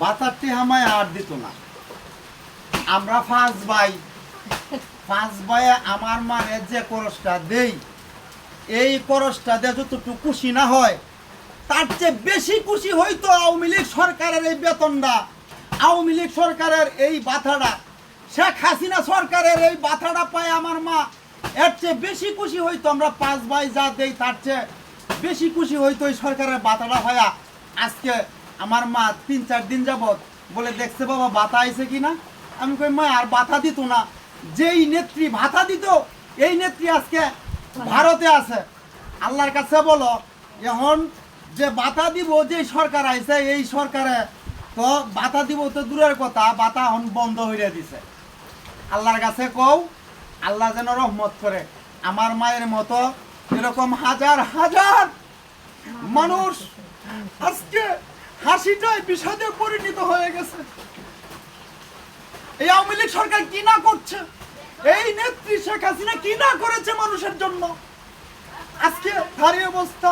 বাতারটি আমায় আর দিত না। আমরা পাঁচ ভাই পাঁচ ভাই আমার মানে যে করসটা দেই, এই করসটা দিয়ে যতটুকু খুশি না হয়, তার চেয়ে বেশি খুশি হইতো আওয়ামী লীগ সরকারের এই বেতনটা। আওয়ামী লীগ সরকারের এই বাথাটা শেখ হাসিনা সরকারের এই বাথাটা পায় আমার মা। এর চেয়ে বেশি খুশি হইতো আমরা পাঁচ ভাই যা দেই, তার চেয়ে বেশি খুশি হইতো সরকারের বাতাটা হয়া আজকে আমার মা তিন চার দিন যাবত বলে দেখছে, বাবা, বাতা আইছে কিনা আমি কই, মা, আর বাতা দিত না। যেই নেত্রী ভাতা দিত, এই নেত্রী আজকে ভারতে আছে। আল্লাহর কাছে বলো, এখন যে বাতা দিব, যে সরকার আইছে, এই সরকারে তো বাতা দিব তো দূরের কথা, বাতা এখন বন্ধ হইয়া দিছে। আল্লাহর কাছে কও, আল্লাহ যেন রহমত করে। আমার মায়ের মতো এরকম হাজার হাজার মানুষ আজকে হাসিটাই বিষাদে পরিণত হয়ে গেছে। এই আওয়ামী লীগ সরকার কি না করছে? এই নেত্রী শেখ হাসিনা কি না করেছে মানুষের জন্য? আজকে তারই অবস্থা।